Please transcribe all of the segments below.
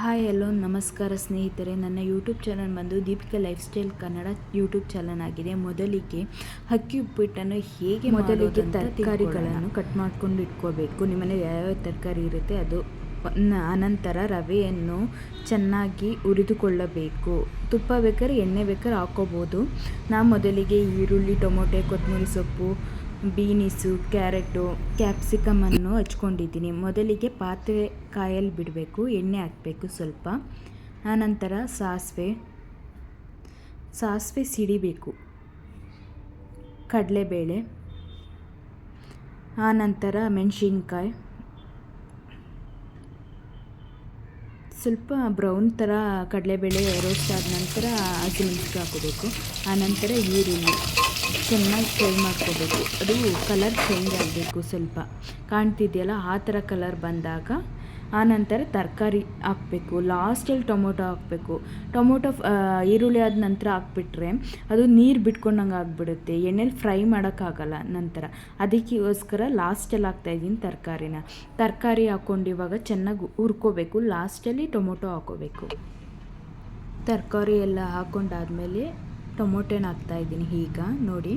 Hi ಎಲ್ಲೋ ನಮಸ್ಕಾರ ಸ್ನೇಹಿತರೆ. ನನ್ನ ಯೂಟ್ಯೂಬ್ ಚಾನಲ್ ಬಂದು Deepika lifestyle Kannada YouTube channel ಆಗಿದೆ. ಮೊದಲಿಗೆ ಅಕ್ಕಿ ಉಪ್ಪಿಟ್ಟನ್ನು ಹೇಗೆ ಮೊದಲಿಗೆ ತರಕಾರಿಗಳನ್ನು ಕಟ್ ಮಾಡ್ಕೊಂಡು ಇಟ್ಕೋಬೇಕು. ನಿಮ್ಮಲ್ಲಿ ಯಾವ್ಯಾವ ತರಕಾರಿ ಇರುತ್ತೆ ಅದು ಅನಂತರ ರವೆಯನ್ನು ಚೆನ್ನಾಗಿ ಹುರಿದುಕೊಳ್ಳಬೇಕು. ತುಪ್ಪ ಬೇಕಾದ್ರೆ ಎಣ್ಣೆ ಬೇಕಾದ್ರೆ ಹಾಕೋಬೋದು ನಾ ಮೊದಲಿಗೆ ಈರುಳ್ಳಿ ಟೊಮೊಟೊ ಕೊತ್ತಂಬರಿ ಸೊಪ್ಪು ಬೀನಿಸು, ಕ್ಯಾರೆಟು, ಕ್ಯಾಪ್ಸಿಕಮನ್ನು ಹಚ್ಕೊಂಡಿದ್ದೀನಿ. ಮೊದಲಿಗೆ ಪಾತ್ರೆ ಕಾಯಲ್ಲಿ ಬಿಡಬೇಕು, ಎಣ್ಣೆ ಹಾಕಬೇಕು ಸ್ವಲ್ಪ. ಆನಂತರ ಸಾಸಿವೆ ಸಾಸಿವೆ ಸಿಡಿಬೇಕು, ಕಡಲೆಬೇಳೆ, ಆನಂತರ ಮೆಣಸಿನ್ಕಾಯಿ. ಸ್ವಲ್ಪ ಬ್ರೌನ್ ಥರ ಕಡಲೆಬೇಳೆ ರೋಸ್ಟ್ ಆದ ನಂತರ ಹಸಿಮೆಣ್ಸಿಗೆ ಹಾಕೋಬೇಕು ಆನಂತರ ಈರುಳ್ಳಿ. ಚೆನ್ನಾಗಿ ಫ್ರೈ ಮಾಡ್ಕೋಬೇಕು. ಅದು ಕಲರ್ ಚೇಂಜ್ ಆಗಬೇಕು ಸ್ವಲ್ಪ. ಕಾಣ್ತಿದೆಯಲ್ಲ, ಆ ಥರ ಕಲರ್ ಬಂದಾಗ ಆನಂತರ ತರಕಾರಿ ಹಾಕಬೇಕು. ಲಾಸ್ಟಲ್ಲಿ ಟೊಮೊಟೊ ಹಾಕಬೇಕು. ಟೊಮೊಟೊ ಈರುಳ್ಳಿ ಆದ ನಂತರ ಹಾಕ್ಬಿಟ್ರೆ ಅದು ನೀರು ಬಿಟ್ಕೊಂಡಂಗೆ ಆಗಿಬಿಡುತ್ತೆ. ಎಣ್ಣೆಲಿ ಫ್ರೈ ಮಾಡೋಕ್ಕಾಗಲ್ಲ ನಂತರ. ಅದಕ್ಕೋಸ್ಕರ ಲಾಸ್ಟಲ್ಲಿ ಹಾಕ್ತಾಯಿದ್ದೀನಿ ತರಕಾರಿನ. ತರಕಾರಿ ಹಾಕ್ಕೊಂಡು ಇವಾಗ ಚೆನ್ನಾಗಿ ಹುರ್ಕೋಬೇಕು. ಲಾಸ್ಟಲ್ಲಿ ಟೊಮೊಟೊ ಹಾಕೋಬೇಕು ತರಕಾರಿ ಎಲ್ಲ ಹಾಕೊಂಡಾದ್ಮೇಲೆ ಟೊಮೊಟೊನ ಹಾಕ್ತಾಯಿದ್ದೀನಿ ಈಗ. ನೋಡಿ.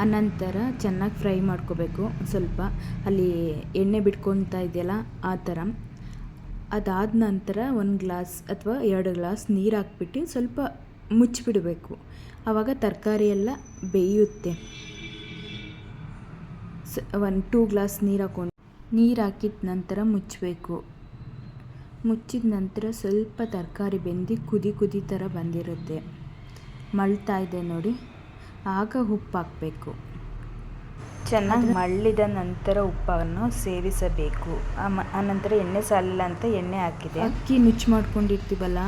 ಆನಂತರ ಚೆನ್ನಾಗಿ ಫ್ರೈ ಮಾಡ್ಕೋಬೇಕು. ಸ್ವಲ್ಪ ಅಲ್ಲಿ ಎಣ್ಣೆ ಬಿಟ್ಕೊತಾ ಇದೆಯಲ್ಲ ಆ ಥರ ಅದಾದ ನಂತರ ಒಂದು ಗ್ಲಾಸ್ ಅಥವಾ ಎರಡು ಗ್ಲಾಸ್ ನೀರು ಹಾಕ್ಬಿಟ್ಟು ಸ್ವಲ್ಪ ಮುಚ್ಚಿಬಿಡಬೇಕು. ಆವಾಗ ತರಕಾರಿ ಎಲ್ಲ ಬೇಯುತ್ತೆ. ಸ ಒಂದು ಟೂ ಗ್ಲಾಸ್ ನೀರು ಹಾಕೊಂಡು ನೀರು ಹಾಕಿದ ನಂತರ ಮುಚ್ಚಬೇಕು ಮುಚ್ಚಿದ ನಂತರ ಸ್ವಲ್ಪ ತರಕಾರಿ ಬೆಂದು ಕುದಿ ಕುದಿ ಥರ ಬಂದಿರುತ್ತೆ. ಮಳ್ತಾ ಇದೆ ನೋಡಿ. ಆಗ ಉಪ್ಪು ಹಾಕಬೇಕು ಚೆನ್ನಾಗಿ ಮಳ್ಳಿದ ನಂತರ ಉಪ್ಪನ್ನು ಸೇರಿಸಬೇಕು. ಆ ಆನಂತರ ಎಣ್ಣೆ ಸಾಲಿಲ್ಲ ಅಂತ ಎಣ್ಣೆ ಹಾಕಿದೆ. ಅಕ್ಕಿ ನುಚ್ಚು ಮಾಡ್ಕೊಂಡಿರ್ತೀವಲ್ಲ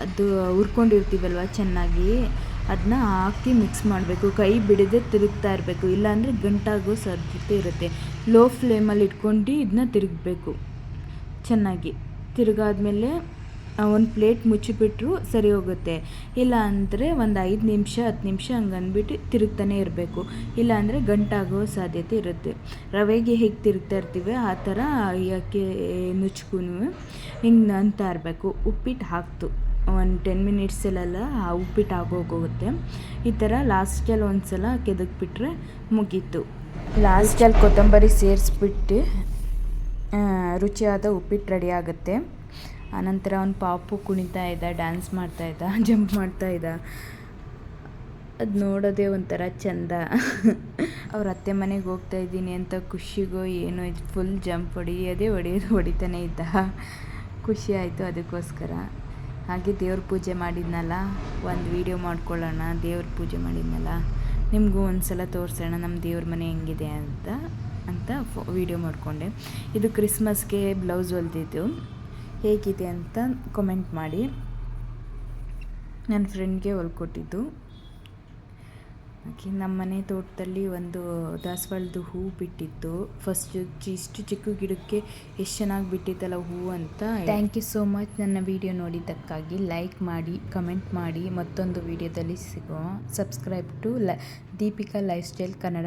ಅದು ಹುರ್ಕೊಂಡಿರ್ತೀವಲ್ವ ಚೆನ್ನಾಗಿ ಅದನ್ನ ಹಾಕಿ ಮಿಕ್ಸ್ ಮಾಡಬೇಕು. ಕೈ ಬಿಡದೆ ತಿರುಗ್ತಾ ಇರಬೇಕು. ಇಲ್ಲಾಂದರೆ ಗಂಟಾಗೋ ಸಾಧ್ಯತೆ ಇರುತ್ತೆ. ಲೋ ಫ್ಲೇಮಲ್ಲಿ ಇಟ್ಕೊಂಡು ಇದನ್ನ ತಿರುಗಬೇಕು. ಚೆನ್ನಾಗಿ. ತಿರುಗಾದ್ಮೇಲೆ ಒಂದು ಪ್ಲೇಟ್ ಮುಚ್ಚಿಬಿಟ್ರು ಸರಿ ಹೋಗುತ್ತೆ. ಇಲ್ಲ ಅಂದರೆ ಒಂದು ಐದು ನಿಮಿಷ, ಹತ್ತು ನಿಮಿಷ ಹಂಗೆ ಅಂದ್ಬಿಟ್ಟು ತಿರುಗ್ತಾನೆ ಇರಬೇಕು. ಇಲ್ಲ ಅಂದರೆ ಗಂಟಾಗೋ ಸಾಧ್ಯತೆ ಇರುತ್ತೆ. ರವೆಗೆ ಹೇಗೆ ತಿರುಗ್ತಾ ಇರ್ತೀವಿ, ಆ ಥರ ಯಾಕೆ ನುಚ್ಗೂ ಹಿಂಗೆ ನಂತಾ ಇರಬೇಕು. ಉಪ್ಪಿಟ್ಟು ಹಾಕ್ತು. ಒಂದು ಟೆನ್ ಮಿನಿಟ್ಸಲ್ಲೆಲ್ಲ ಆ ಉಪ್ಪಿಟ್ಟು ಆಗೋಗೋಗುತ್ತೆ. ಈ ಥರ ಲಾಸ್ಟಲ್ಲಿ ಒಂದು ಸಲ ಕೆದಕ್ಬಿಟ್ರೆ ಮುಗೀತು. ಲಾಸ್ಟಲ್ಲಿ ಕೊತ್ತಂಬರಿ ಸೇರಿಸ್ಬಿಟ್ಟು ರುಚಿಯಾದ ಉಪ್ಪಿಟ್ಟು ರೆಡಿ ಆಗುತ್ತೆ. ಆನಂತರ ಅವ್ನು ಪಾಪು ಕುಣಿತಾ ಇದ್ದ ಡ್ಯಾನ್ಸ್ ಮಾಡ್ತಾ ಇದ್ದ ಜಂಪ್ ಮಾಡ್ತಾ ಇದ್ದ. ಅದು ನೋಡೋದೇ ಒಂಥರ ಚಂದ. ಅವ್ರ ಅತ್ತೆ ಮನೆಗೆ ಹೋಗ್ತಾ ಇದ್ದೀನಿ ಅಂತ ಖುಷಿಗೋ ಏನೋ ಇದು ಫುಲ್ ಜಂಪ್ ಹೊಡಿಯೋದೇ ಹೊಡೆಯೋದು ಹೊಡಿತಾನೆ ಇದ್ದ. ಖುಷಿ ಆಯಿತು ಅದಕ್ಕೋಸ್ಕರ. ಹಾಗೆ ದೇವ್ರ ಪೂಜೆ ಮಾಡಿದ್ನಲ್ಲ, ಒಂದು ವಿಡಿಯೋ ಮಾಡ್ಕೊಳ್ಳೋಣ, ದೇವ್ರ ಪೂಜೆ ಮಾಡಿದ್ನಲ್ಲ. ನಿಮಗೂ ಒಂದು ಸಲ ತೋರಿಸೋಣ ನಮ್ಮ ದೇವ್ರ ಮನೆ ಹೆಂಗಿದೆ ಅಂತ ಅಂತ ಫೋ ವಿಡಿಯೋ ಮಾಡಿಕೊಂಡೆ. ಇದು ಕ್ರಿಸ್ಮಸ್ಗೆ ಬ್ಲೌಸ್ ಹೊಲ್ದಿದ್ದು. ಹೇಗಿದೆ ಅಂತ ಕಮೆಂಟ್ ಮಾಡಿ. ನನ್ನ ಫ್ರೆಂಡ್ಗೆ ಹೊಲ್ಕೊಟ್ಟಿದ್ದು ಓಕೆ ನಮ್ಮ ಮನೆ ತೋಟದಲ್ಲಿ ಒಂದು ದಾಸವಾಳದ್ದು ಹೂ ಬಿಟ್ಟಿತ್ತು. ಫಸ್ಟ್ ಇಷ್ಟು ಚಿಕ್ಕ ಗಿಡಕ್ಕೆ ಎಷ್ಟು ಚೆನ್ನಾಗಿ ಬಿಟ್ಟಿತ್ತಲ್ಲ ಹೂ ಅಂತ ಥ್ಯಾಂಕ್ ಯು ಸೋ ಮಚ್ ನನ್ನ ವಿಡಿಯೋ ನೋಡಿದ್ದಕ್ಕಾಗಿ ಲೈಕ್ ಮಾಡಿ ಕಮೆಂಟ್ ಮಾಡಿ. ಮತ್ತೊಂದು ವಿಡಿಯೋದಲ್ಲಿ ಸಿಗೋ subscribe to Deepika lifestyle Kannada